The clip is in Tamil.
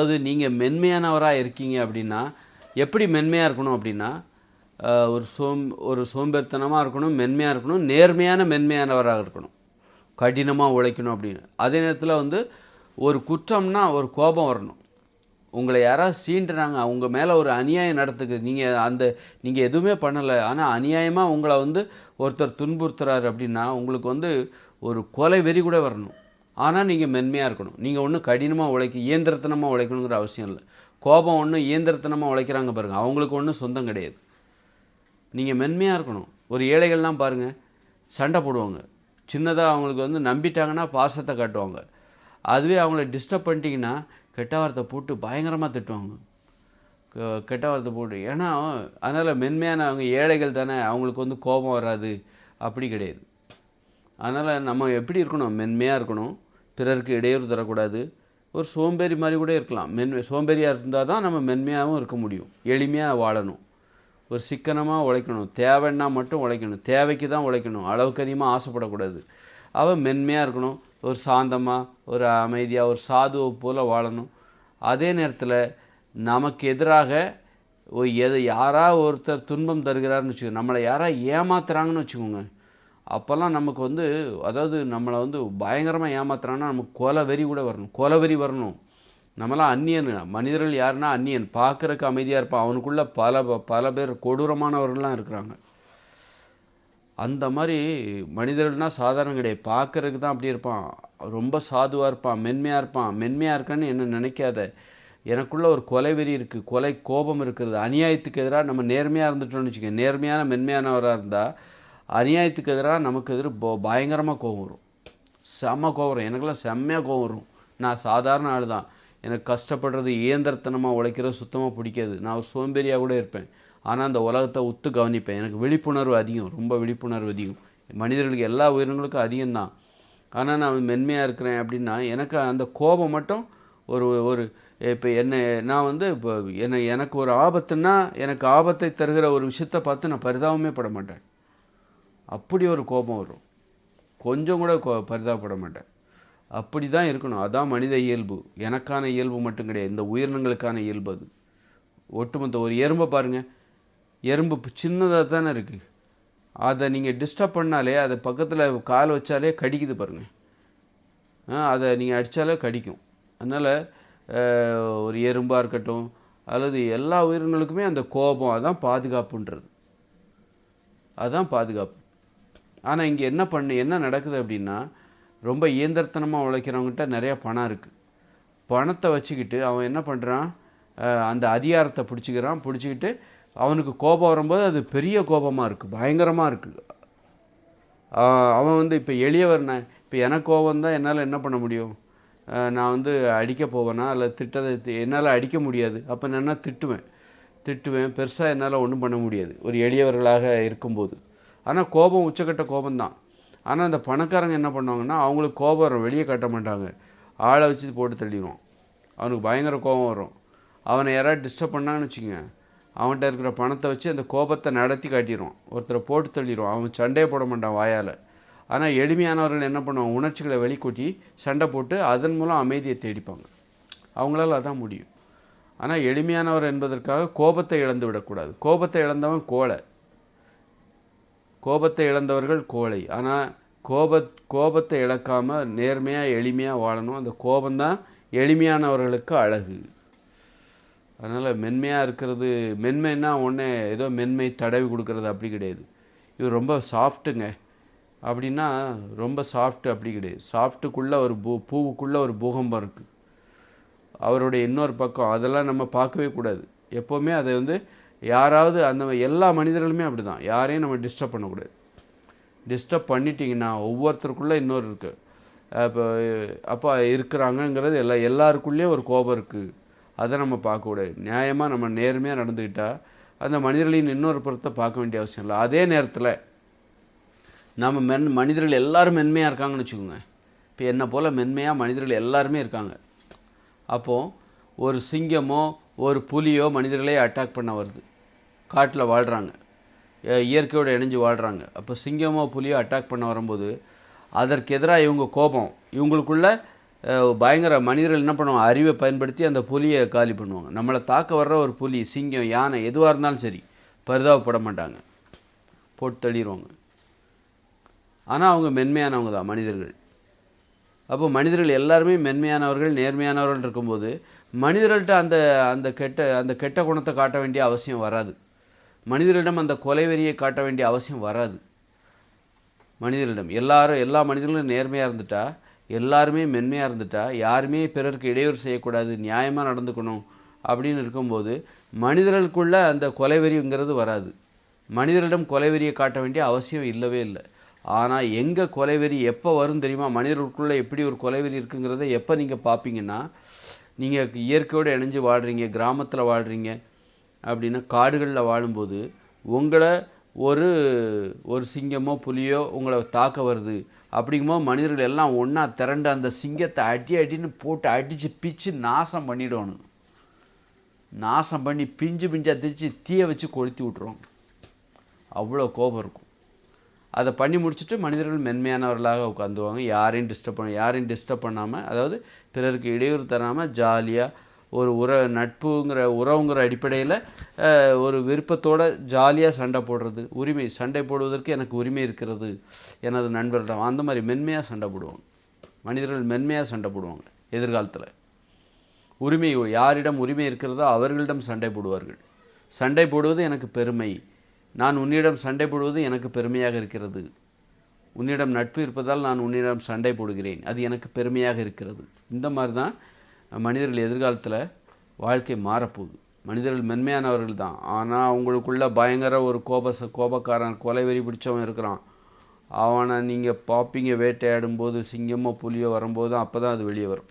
அதாவது நீங்கள் மென்மையானவராக இருக்கீங்க அப்படின்னா எப்படி மென்மையாக இருக்கணும் அப்படின்னா ஒரு சோம் ஒரு சோம்பேறித்தனமாக இருக்கணும் மென்மையாக இருக்கணும் நேர்மையான மென்மையானவராக இருக்கணும். கடினமாக உழைக்கணும் அப்படின்னு அதே நேரத்தில் வந்து ஒரு குற்றம்னா ஒரு கோபம் வரணும். உங்களை யாராவது சீண்டுறாங்க அவங்க மேலே ஒரு அநியாயம் நடத்துக்கு நீங்கள் அந்த நீங்கள் எதுவுமே பண்ணலை ஆனால் அநியாயமாக உங்களை வந்து ஒருத்தர் துன்புறுத்துறாரு அப்படின்னா உங்களுக்கு வந்து ஒரு கொலை வெறி கூட வரணும். ஆனால் நீங்கள் மென்மையாக இருக்கணும். நீங்கள் ஒன்றும் கடினமாக உழைக்க இயந்திரத்தனமாக உழைக்கணுங்கிற அவசியம் இல்லை. கோபம் ஒன்றும் இயந்திரத்தனமாக உழைக்கிறாங்க பாருங்கள் அவங்களுக்கு ஒன்றும் சொந்தம் கிடையாது. நீங்கள் மென்மையாக இருக்கணும். ஒரு ஏழைகள்லாம் பாருங்கள் சண்டை போடுவாங்க. சின்னதாக அவங்களுக்கு வந்து நம்பிட்டாங்கன்னா பாசத்தை காட்டுவாங்க. அதுவே அவங்கள டிஸ்டர்ப் பண்ணிட்டீங்கன்னா கெட்ட வார்த்தை போட்டு பயங்கரமாக திட்டுவாங்க. க- கெட்ட வார்த்தை போட்டு. ஏன்னா அதனால் மென்மையான அவங்க ஏழைகள் தானே. அவங்களுக்கு வந்து கோபம் வராது. அப்படி கிடையாது. அதனால் நம்ம எப்படி இருக்கணும்? மென்மையாக இருக்கணும். பிறருக்கு இடையூறு தரக்கூடாது. ஒரு சோம்பேறி மாதிரி கூட இருக்கலாம். மென்மை சோம்பேறியாக இருந்தால் தான் நம்ம மென்மையாகவும் இருக்க முடியும். எளிமையாக வாழணும். ஒரு சிக்கனமாக உழைக்கணும். தேவைன்னா மட்டும் உழைக்கணும். தேவைக்கு தான் உழைக்கணும். அளவுக்கு அதிகமாக ஆசைப்படக்கூடாது. அவன் மென்மையாக இருக்கணும். ஒரு சாந்தமாக ஒரு அமைதியாக ஒரு சாதுவை போல் வாழணும். அதே நேரத்தில் நமக்கு எதிராக ஒரு எது யாரா ஒருத்தர் துன்பம் தருகிறாருன்னு வச்சுக்கோங்க நம்மளை யாரா ஏமாத்துறாங்கன்னு வச்சுக்கோங்க. அப்போல்லாம் நமக்கு வந்து அதாவது நம்மளை வந்து பயங்கரமாக ஏமாத்துறாங்கன்னா நமக்கு கொலை வெறி கூட வரணும். கொலை வெறி வரணும். நம்மளாம் அந்நியன் மனிதர்கள் யாருன்னா அந்நியன். பார்க்குறக்கு அமைதியாக இருப்பான். அவனுக்குள்ள பல பல பேர் கொடூரமானவர்கள்லாம் இருக்கிறாங்க. அந்த மாதிரி மனிதர்கள்னால் சாதாரணம் கிடையாது. பார்க்கறதுக்கு தான் அப்படி இருப்பான். ரொம்ப சாதுவாக இருப்பான். மென்மையாக இருப்பான். மென்மையாக இருக்கான்னு என்ன நினைக்காத. எனக்குள்ளே ஒரு கொலை வெறி இருக்குது கொலை கோபம் இருக்கிறது அநியாயத்துக்கு எதிராக நம்ம நேர்மையாக இருந்துட்டோம்னு வச்சுக்கோங்க. நேர்மையான மென்மையானவராக இருந்தால் அநியாயத்துக்கு எதிராக நமக்கு எதிர பயங்கரமாக கோபம் வரும். செம்ம கோபம் வரும். எனக்கெல்லாம் செம்மையாக கோபம் வரும். நான் சாதாரண ஆள் தான். எனக்கு கஷ்டப்படுறது இயந்திரத்தனமாக உழைக்கிறது சுத்தமாக பிடிக்காது. நான் ஒரு சோம்பேறியாக கூட இருப்பேன். ஆனால் அந்த உலகத்தை ஒத்து கவனிப்பேன். எனக்கு விழிப்புணர்வு அதிகம். ரொம்ப விழிப்புணர்வு அதிகம். மனிதர்களுக்கு எல்லா உயிரினங்களுக்கும் அதிகம்தான் ஆனால் நான் மென்மையாக இருக்கிறேன் அப்படின்னா எனக்கு அந்த கோபம் மட்டும் ஒரு ஒரு இப்போ என்ன நான் வந்து இப்போ என்ன எனக்கு ஒரு ஆபத்துன்னா எனக்கு ஆபத்தை தருகிற ஒரு விஷயத்தை பார்த்து நான் பரிதாபமே பட மாட்டேன். அப்படி ஒரு கோபம் வரும். கொஞ்சம் கூட கோ பரிதாபப்பட மாட்டேன். அப்படி தான் இருக்கணும். அதான் மனித இயல்பு. எனக்கான இயல்பு மட்டும் கிடையாது. இந்த உயிரினங்களுக்கான இயல்பு அது. ஒட்டுமொத்த ஒரு எறும்பை பாருங்கள் எறும்பு சின்னதாக தானே இருக்குது அதை நீங்கள் டிஸ்டர்ப் பண்ணாலே அதை பக்கத்தில் கால் வச்சாலே கடிக்குது பாருங்கள் அதை நீங்கள் அடித்தாலே கடிக்கும். அதனால் ஒரு எறும்பாக இருக்கட்டும் அல்லது எல்லா உயிரினங்களுக்குமே அந்த கோபம் அதான் பாதுகாப்புன்றது. அதுதான் பாதுகாப்பு. ஆனால் இங்கே என்ன பண்ணு என்ன நடக்குது அப்படின்னா ரொம்ப இயந்திரத்தனமாக உழைக்கிறவங்ககிட்ட நிறையா பணம் இருக்குது பணத்தை வச்சுக்கிட்டு அவன் என்ன பண்ணுறான் அந்த அதிகாரத்தை பிடிச்சிக்கிறான். பிடிச்சிக்கிட்டு அவனுக்கு கோபம் வரும்போது அது பெரிய கோபமாக இருக்குது பயங்கரமாக இருக்குது அவன் வந்து இப்போ எளியவர்னே இப்போ எனக்கு கோபம் தான் என்னால் என்ன பண்ண முடியும்? நான் வந்து அடிக்க போவேனா? இல்லை திட்டதை என்னால் அடிக்க முடியாது. அப்போ நான் என்ன திட்டுவேன்? திட்டுவேன். பெருசாக என்னால் ஒன்றும் பண்ண முடியாது. ஒரு எளியவர்களாக இருக்கும்போது. ஆனால் கோபம் உச்சக்கட்ட கோபம்தான். ஆனால் அந்த பணக்காரங்க என்ன பண்ணுவாங்கன்னா அவங்களுக்கு கோபம் வரும். வெளியே காட்ட மாட்டாங்க. ஆளை வச்சு போட்டு தள்ளிடுவான் அவனுக்கு பயங்கர கோபம் வரும். அவனை யாராவது டிஸ்டர்ப் பண்ணாங்கன்னு வச்சுக்கோங்க. அவன்கிட்ட இருக்கிற பணத்தை வச்சு அந்த கோபத்தை நடத்தி காட்டிடுவான் ஒருத்தரை போட்டு தள்ளிடுவான் அவன் சண்டையே போட மாட்டான் வாயால். ஆனால் எளிமையானவர்கள் என்ன பண்ணுவாங்க? உணர்ச்சிகளை வெளிக்கொட்டி சண்டை போட்டு அதன் மூலம் அமைதியை தேடிப்பாங்க. அவங்களால அதான் முடியும். ஆனால் எளிமையானவர் என்பதற்காக கோபத்தை இழந்து விடக்கூடாது. கோபத்தை இழந்தவன் கோலை கோபத்தை இழந்தவர்கள் கோழை. ஆனால் கோப கோபத்தை இழக்காமல் நேர்மையாக எளிமையாக வாழணும். அந்த கோபந்தான் எளிமையானவர்களுக்கு அழகு. அதனால் மென்மையாக இருக்கிறது மென்மைன்னா ஒன்று ஏதோ மென்மை தடவி கொடுக்கறது அப்படி கிடையாது. இது ரொம்ப சாஃப்ட்டுங்க. அப்படின்னா ரொம்ப சாஃப்ட்டு அப்படி கிடையாது. சாஃப்ட்டுக்குள்ளே ஒரு பூ பூவுக்குள்ளே ஒரு பூகம்பம் இருக்குது அவருடைய இன்னொரு பக்கம் அதெல்லாம் நம்ம பார்க்கவே கூடாது. எப்போவுமே அதை வந்து யாராவது அந்த எல்லா மனிதர்களுமே அப்படி தான் யாரையும் நம்ம டிஸ்டர்ப் பண்ணக்கூடாது. டிஸ்டர்ப் பண்ணிட்டீங்கன்னா ஒவ்வொருத்தருக்குள்ளே இன்னொரு இருக்குது அப்போ அப்போ இருக்கிறாங்கங்கிறது எல்லா எல்லாருக்குள்ளேயும் ஒரு கோபம் இருக்குது அதை நம்ம பார்க்கக்கூடாது. நியாயமாக நம்ம நேர்மையாக நடந்துக்கிட்டால் அந்த மனிதர்களின் இன்னொரு புறத்தை பார்க்க வேண்டிய அவசியம் இல்லை. அதே நேரத்தில் நம்ம மென் மனிதர்கள் எல்லாரும் மென்மையாக இருக்காங்கன்னு வச்சுக்கோங்க. இப்போ என்னை போல் மென்மையாக மனிதர்கள் எல்லாருமே இருக்காங்க. அப்போது ஒரு சிங்கமோ ஒரு புலியோ மனிதர்களே அட்டாக் பண்ண வருது. காட்டில் வாழ்கிறாங்க இயற்கையோடு இணைஞ்சு வாழ்கிறாங்க அப்போ சிங்கமோ புலியோ அட்டாக் பண்ண வரும்போது அதற்கு எதிராக இவங்க கோபம். இவங்களுக்குள்ள பயங்கர மனிதர்கள் என்ன பண்ணுவாங்க? அறிவை பயன்படுத்தி அந்த புலியை காலி பண்ணுவாங்க. நம்மளை தாக்க வர்ற ஒரு புலி சிங்கம் யானை எதுவாக இருந்தாலும் சரி பரிதாபப்பட மாட்டாங்க. போட்டு தள்ளிடுவாங்க ஆனால் அவங்க மென்மையானவங்க தான் மனிதர்கள். அப்போ மனிதர்கள் எல்லாருமே மென்மையானவர்கள் நேர்மையானவர்கள் இருக்கும்போது மனிதர்கள்ட்ட அந்த அந்த கெட்ட அந்த கெட்ட குணத்தை காட்ட வேண்டிய அவசியம் வராது. மனிதர்களிடம் அந்த கொலை வெறியை காட்ட வேண்டிய அவசியம் வராது. மனிதர்களிடம் எல்லாரும் எல்லா மனிதர்களும் நேர்மையாக இருந்துட்டா? எல்லாருமே மென்மையாக இருந்துட்டா? யாருமே பிறருக்கு இடையூறு செய்யக்கூடாது நியாயமாக நடந்துக்கணும் அப்படின்னு இருக்கும்போது மனிதர்களுக்குள்ளே அந்த கொலைவெறிங்கிறது வராது. மனிதர்களிடம் கொலைவெறியை காட்ட வேண்டிய அவசியம் இல்லவே இல்லை. ஆனால் எங்கே கொலைவெறி எப்போ வரும் தெரியுமா? மனிதர்களுக்குள்ளே எப்படி ஒரு கொலைவெறி இருக்குங்கிறத எப்போ நீங்கள் பார்ப்பீங்கன்னா நீங்கள் இயற்கையோடு இணைஞ்சு வாழ்கிறீங்க கிராமத்தில் வாழ்கிறீங்க அப்படின்னா காடுகளில் வாழும்போது உங்களை ஒரு ஒரு சிங்கமோ புலியோ உங்களை தாக்க வருது. அப்படிங்கும்போது மனிதர்கள் எல்லாம் ஒன்றா திரண்டு அந்த சிங்கத்தை அடி அடின்னு போட்டு அடித்து பிச்சு நாசம் பண்ணிடணும். நாசம் பண்ணி பிஞ்சு பிஞ்சாக திரிச்சு தீயை வச்சு கொளுத்தி விட்ருவாங்க அவ்வளோ கோபம் இருக்கும். அதை பண்ணி முடிச்சுட்டு மனிதர்கள் மென்மையானவர்களாக உட்காந்துவாங்க யாரையும் டிஸ்டர்ப் பண்ண யாரையும் டிஸ்டர்ப் பண்ணாமல் அதாவது பிறருக்கு இடையூறு தராமல் ஜாலியாக ஒரு உற நட்புங்கிற உறவுங்கிற அடிப்படையில் ஒரு விருப்பத்தோட ஜாலியாக சண்டை போடுறது உரிமை. சண்டை போடுவதற்கு எனக்கு உரிமை இருக்கிறது எனது நண்பர்களிடம் அந்த மாதிரி மென்மையாக சண்டை போடுவாங்க. மனிதர்கள் மென்மையாக சண்டை போடுவாங்க எதிர்காலத்தில். உரிமை யாரிடம் உரிமை இருக்கிறதோ அவர்களிடம் சண்டை போடுவார்கள். சண்டை போடுவது எனக்கு பெருமை. நான் உன்னிடம் சண்டை போடுவது எனக்கு பெருமையாக இருக்கிறது. உன்னிடம் நட்பு இருப்பதால் நான் உன்னிடம் சண்டை போடுகிறேன். அது எனக்கு பெருமையாக இருக்கிறது. இந்த மாதிரி தான் மனிதர்கள் எதிர்காலத்தில் வாழ்க்கை மாறப்போகுது. மனிதர்கள் மென்மையானவர்கள் தான். ஆனால் அவங்களுக்குள்ள பயங்கர ஒரு கோப கோபக்காரன் கொலை வெறி பிடிச்சவன் இருக்கிறான். அவனை நீங்கள் பார்ப்பீங்க வேட்டையாடும் போது சிங்கமோ புலியோ வரும்போது அப்போ தான் அது வெளியே வரும்.